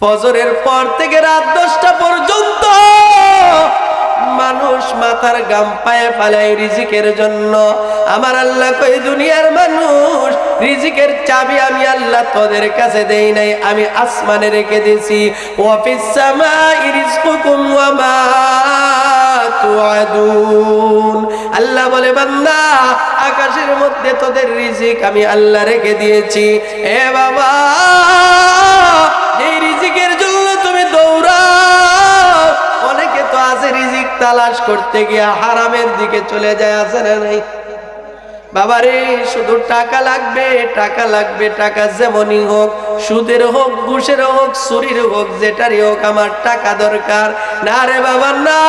ফজরের পর থেকে রাত দশটা পর্যন্ত মানুষ মাথার গাম পায়ে ফালাই রিজিকের জন্য। আমার আল্লাহ কই দুনিয়ার মানুষ, রিজিকের চাবি আমি আল্লাহ তোদের কাছে দেই নাই, আমি আসমানে রেখে দিয়েছি। ওয়াফিস সামাই রিজকুকুম ওয়া মা তুআদুন আল্লাহ বলে, বান্দা, আকাশের মধ্যে তোদের রিজিক আমি আল্লাহ রেখে দিয়েছি। এ বাবা তালাশ করতে গিয়ে হারামের দিকে চলে যায়, আছে না নাই? বাবারে, শুধু টাকা লাগবে টাকা লাগবে, টাকা যেমনই হোক, সুদের হোক, ঘুষের হোক, চুরির হোক, যেটারই হোক, আমার টাকা দরকার। না রে বাবা, না।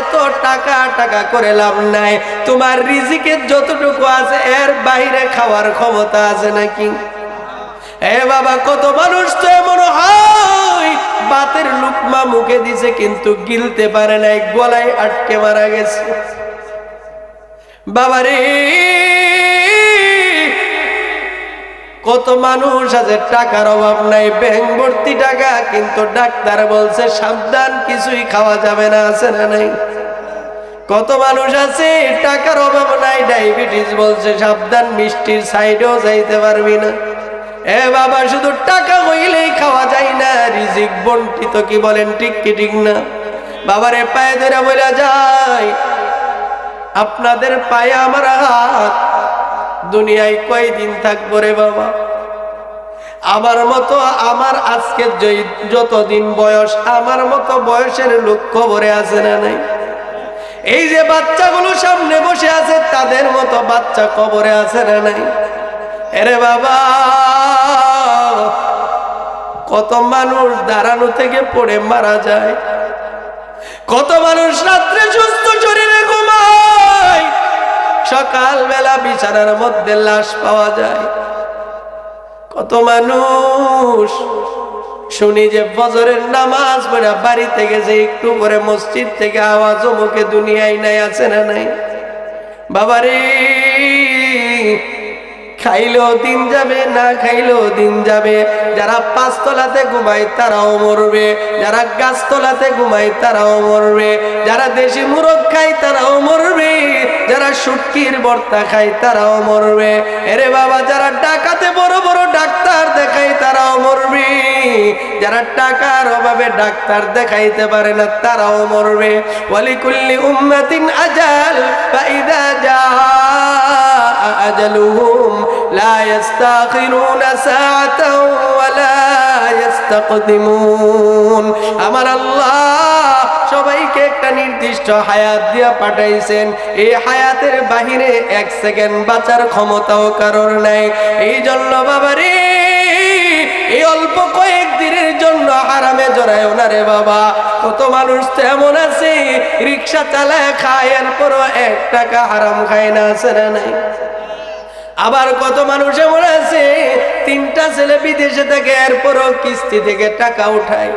এত টাকা টাকা করে লাভ নাই। তোমার রিজিকের যতটুকু আছে, এর বাইরে খাওয়ার ক্ষমতা আছে নাকি? এ বাবা, কত মানুষ তো এমন হয়। বাতের লুকমা মুখে দিছে, কিন্তু গিলতে পারে নাই, গলায় আটকে মারা গেছে। বাবারে, কত মানুষ আছে, টাকার অভাব নাই, ব্যাংক ভর্তি টাকা, কিন্তু ডাক্তার বলছে, সাবধান, কিছুই খাওয়া যাবে না, আছে না নাই? কত মানুষ আছে, টাকার অভাব নাই, ডায়াবেটিস বলছে, সাবধান, মিষ্টির সাইডেও যাইতে পারবি না। এ বাবা, শুধু টাকা হইলেই খাওয়া যায় না, রিজিক বন্টিত কি বলেন, ঠিক কি ঠিক না? বাবারে পায়ে ধরে বলে যায় আপনাদের পায়ে আমার হাত, দুনিয়ায় কয়দিন থাকব রে বাবা? আমার মতো আমার আজকে যতদিন বয়স, আমার মতো বয়সের লোক খবরে আছে না নাই? এই যে বাচ্চাগুলো সামনে বসে আছে, তাদের মতো বাচ্চা কবরে আছে না নাই? এরে বাবা! কত মানুষ দাঁড়ানো থেকে পড়ে মারা যায়। কত মানুষ রাত্রে সুস্থ শরীরে ঘুমায়। সকালবেলা বিছানার মধ্যে লাশ পাওয়া যায়। কত মানুষ শুনি যে বজরের নামাজ পড়ে বাড়ি থেকে যে একটু করে মসজিদ থেকে আওয়াজ মুখে দুনিয়ায় নাই, আছে না নাই? বাবারে খাইলেও দিন যাবে, না খাইলেও দিন যাবে। যারা পাঁচতলাতে ঘুমায় তারাও মরবে। যারা গাছতলাতে ঘুমায় তারাও মরবে। যারা দেশি মুরগ খায় তারাও মরবে। যারা সুটকির বর্তা খায় তারাও মরবে। এরে বাবা, যারা ডাকাতে বড় বড় ডাক্তার দেখায় তারাও মরবে। যারা টাকার অভাবে ডাক্তার দেখাইতে পারে না তারাও মরবে। ওয়ালিকুল্লি উম্মাতিন আজাল, ফাইদা যা أجلهم لا يستأخرون ساعة ولا يستقدمون আমার আল্লাহ সবাইকে একটা নির্দিষ্ট হায়াত দিয়া পাঠাইছেন এই হায়াতের বাহিরে এক সেকেন্ড বাঁচার ক্ষমতাও কারোর নাই এই জন্য বাবারে এই অল্প কয়েক দিনের জন্য হারামে জড়ায় না রে বাবা কত মানুষ তো এমন আছে রিক্সা চালায় খায় এরপরও এক টাকা হারাম খায় না আছে না নাই আবার কত মানুষ এমন আছে, তিনটা ছেলে বিদেশে থাকে এরপরও কিস্তি থেকে টাকা উঠায়।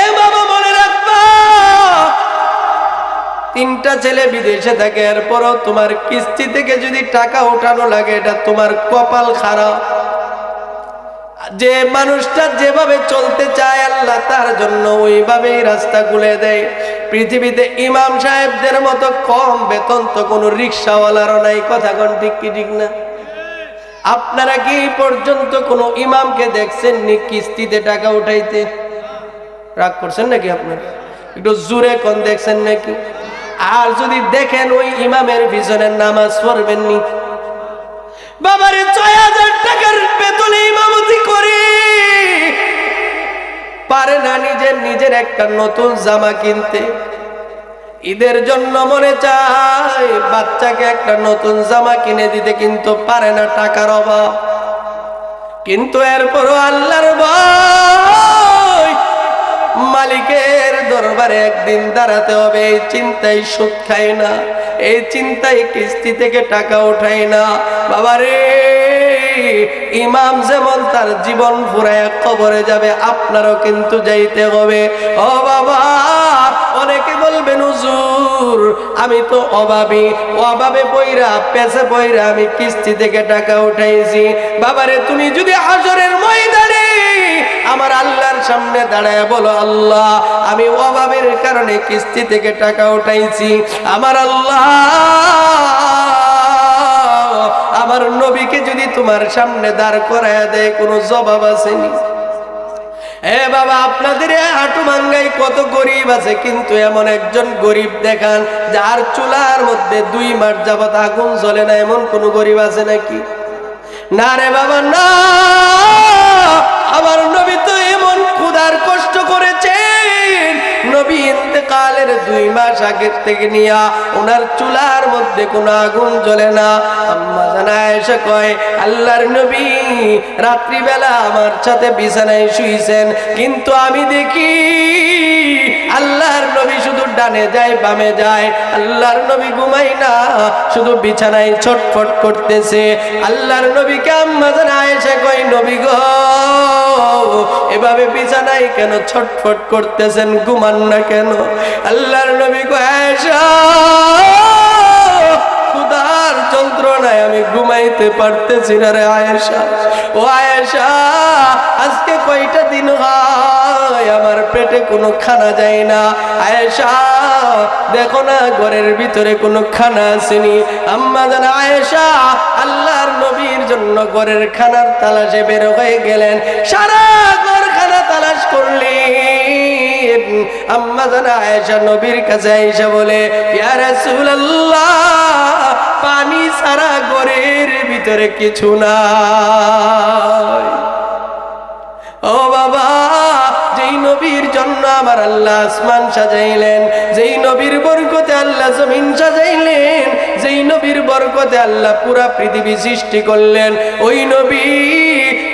এ বাবা, মনে রাখবা, তিনটা ছেলে বিদেশে থাকে এরপরও তোমার কিস্তি থেকে যদি টাকা উঠানো লাগে, এটা তোমার কপাল খারাপ। যে মানুষটা যেভাবে চলতে চায়, আল্লাহ তার জন্য ওইভাবেই রাস্তা খুলে দেয়। পৃথিবীতে ইমাম সাহেবদের মতো কম বেতন তো কোনো রিক্সাওয়ালারও নাই, কথা কোন ঠিক কি ঠিক না? আপনারা কি পর্যন্ত কোনো ইমামকে দেখছেন নি কিস্তিতে টাকা উঠাইতে? রাগ করছেন নাকি আপনারা? একটু জোরে কোন দেখছেন নাকি? আর যদি দেখেন ওই ইমামের পিছনে নামাজ পড়বেন নি? বাবারে, ছয় হাজার টাকার বেতনে ইমামতি করে পারে না নিজের নিজের একটা নতুন জামা কিনতে। ঈদের জন্য মনে চায়, বাচ্চাকে একটা নতুন জামা কিনে দিতে কিন্তু পারে না টাকার অভাব। কিন্তু এরপরও আল্লাহর মালিকের দরবারে একদিন দাঁড়াতে হবে, এই চিন্তায় সুখ খায় না, এই চিন্তায় কিস্তি থেকে টাকা উঠায় না। বাবারে, ইমাম যেমন তার জীবন ফুরায় কবরে যাবে, আপনারও কিন্তু যাইতে হবে। ও বাবা, অনেকে বলবেন, হুজুর, আমি তো অভাবী। অভাবে পইরা, পেছে পইরা আমি কিস্তি থেকে টাকা উঠাইছি। বাবারে, তুমি যদি হাজরের আল্লাহর সামনে দাঁড়ায় বলো, আল্লাহ, আমি অভাবের কারণে কিস্তি থেকে টাকা উঠাইছি। আমার আল্লাহ আমার নবীকে যদি তোমার সামনে দাঁড় করায় দেয়, কোনো জবাব আসেনি। এ বাবা, আপনাদের হাঁটু মাঙ্গাই কত গরিব আছে, কিন্তু এমন একজন গরিব দেখান, যার চুলার মধ্যে দুই মাস যাবত আগুন জ্বলে না, এমন কোনো গরিব আছে নাকি? না রে বাবা, না! দুই থেকে নিয়া ওনার চুলার মধ্যে কোনো আগুন জ্বলে না। আম্মা জানা এসে কয়, আল্লাহর নবী রাত্রিবেলা আমার সাথে বিছানায় শুয়েছেন কিন্তু আমি দেখি আল্লাহর নবী শুধু ডানে যায়, বামে যায়। আল্লাহর নবী ঘুমাই না, শুধু বিছানায় ছটফট করতেছে। আল্লাহর নবীকে আম্মা জানা এসে কয়, নবী গো, এভাবে বিছানায় কেন ছটফট করতেছেন? ঘুমান না কেন? আল্লাহর নবী আয়েশা ক্ষুধার যন্ত্রণায় আমি ঘুমাইতে পারতেছি না রে আয়েশা। ও আয়েশা, আজকে কয়টা দিন হয়? আমার পেটে কোনো খানা যায় না। আয়েশা, দেখো না, ঘরের ভিতরে কোনো খানা আসেনি। আম্মা জানা, আয়েশা, আল্লাহর নবীর জন্য ঘরের খানার তালাশে বের হয়ে গেলেন। সারা ঘর খানা তালাশ করলেন আম্মা জানা আয়েশা নবীর কাছে আয়েশা বলে পানি সারা ভিতরে কিছু ও বাবা, যেই নবীর জন্য আমার আল্লাহ আসমান সাজাইলেন, যেই নবীর বরকতে আল্লাহ জমিন সাজাইলেন, যেই নবীর বরকতে আল্লাহ পুরা পৃথিবী সৃষ্টি করলেন, ওই নবী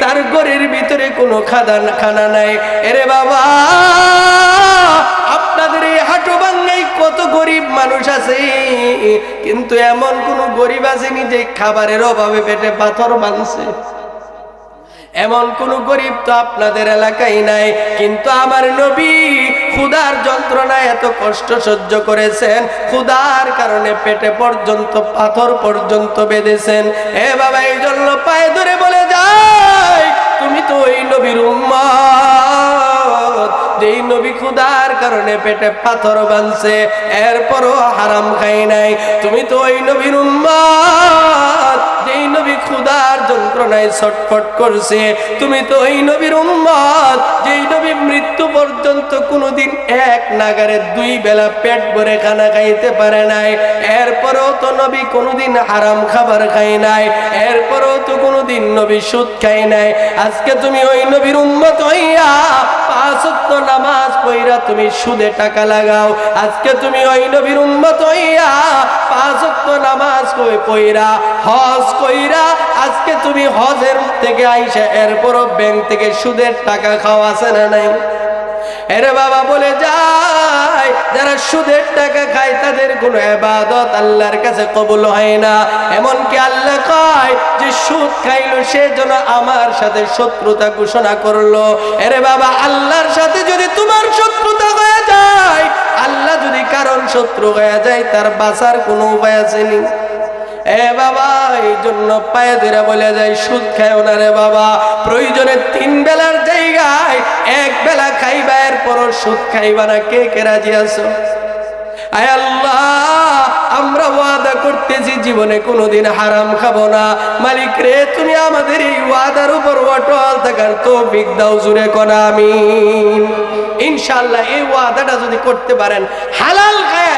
তার ঘরের ভিতরে কোনো খাদা খানা নাই। এরে বাবা মানুষ আছে, কিন্তু এমন কোন গরিব আসেনি যে খাবারের অভাবে পেটে পাথর বাঁধছে এমন কোন গরিব তো আপনাদের এলাকায় নাই, কিন্তু আমার নবী ক্ষুধার যন্ত্রণায় এত কষ্ট সহ্য করেছেন, ক্ষুধার কারণে পেটে পর্যন্ত পাথর পর্যন্ত বেঁধেছেন। এ বাবা এই জন্য পায়ে ধরে বলে যায় তুমি তো ওই নবীর উম্মত। যেই নবী ক্ষুধার কারণে পেটে পাথর বানছে, এরপরও হারাম খাই নাই। তুমি তো ওই নবীর উম্মত, যেই নবী ক্ষুধার যন্ত্রণায় ছটফট করছে। তুমি তো ওই নবীর উম্মত যেই নবী মৃত্যু পর্যন্ত কোনোদিন এক নাগারে দুই বেলা পেট ভরে খানা খাইতে পারে নাই। এরপরেও তো নবী কোনোদিন হারাম খাবার খাই নাই। এরপরেও তো কোনোদিন নবী সুদ খাই নাই। আজকে তুমি ওই নবীর উম্মত হইয়া পাঁচ ওয়াক্ত নামাজ পইরা তুমি সুদে টাকা লাগাও। আজকে তুমি ওই নবীর উম্মত হইয়া পাঁচ ওয়াক্ত নামাজ কই পইরা হজ কইরা আজকে তুমি হজের থেকে আইসা এরপরও ব্যাংক থেকে সুদের টাকা খাওয়া আছে না নাই? এরে বাবা বলে যায় যারা সুদের টাকা খায় তাদের কোনো এবাদত আল্লাহর কাছে কবুল হয় না। এমনকি আল্লাহ কয় যে সুদ খাইলো সে যেন আমার সাথে শত্রুতা ঘোষণা করল। এরে বাবা, আল্লাহর সাথে যদি তোমার শত্রুতা হয়ে যায়, আল্লাহ যদি কারণ শত্রু হয়ে যায়, তার বাঁচার কোনো উপায় আসেনি এ বাবা এই জন্য বলে যায়, সুদ না রে বাবা। প্রয়োজনে তিন বেলার জায়গায় এক বেলা খাইবা, এরপরও সুদ খাইবা না। কে কে রাজি আছো? আমরা ওয়াদা করতেছি, জীবনে কোনোদিন হারাম খাব না। মালিক রে, তুমি আমাদের এই ওয়াদার উপর অটল থাকার তৌফিক দাও জুড়ে কোনা, আমিন। ইনশাআল্লাহ, এই ওয়াদাটা যদি করতে পারেন, হালাল খায়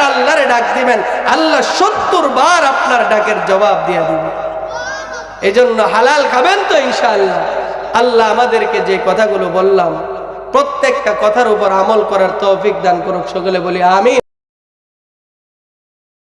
একবার আল্লাহরে ডাক দিবেন, আল্লাহ সত্তর বার আপনার ডাকের জবাব দিয়ে দিবেন এই জন্য হালাল খাবেন তো ইনশাআল্লাহ। আল্লাহ আমাদেরকে যে কথাগুলো বললাম, প্রত্যেকটা কথার উপর আমল করার তৌফিক দান করুক, সকলে বলি আমিন।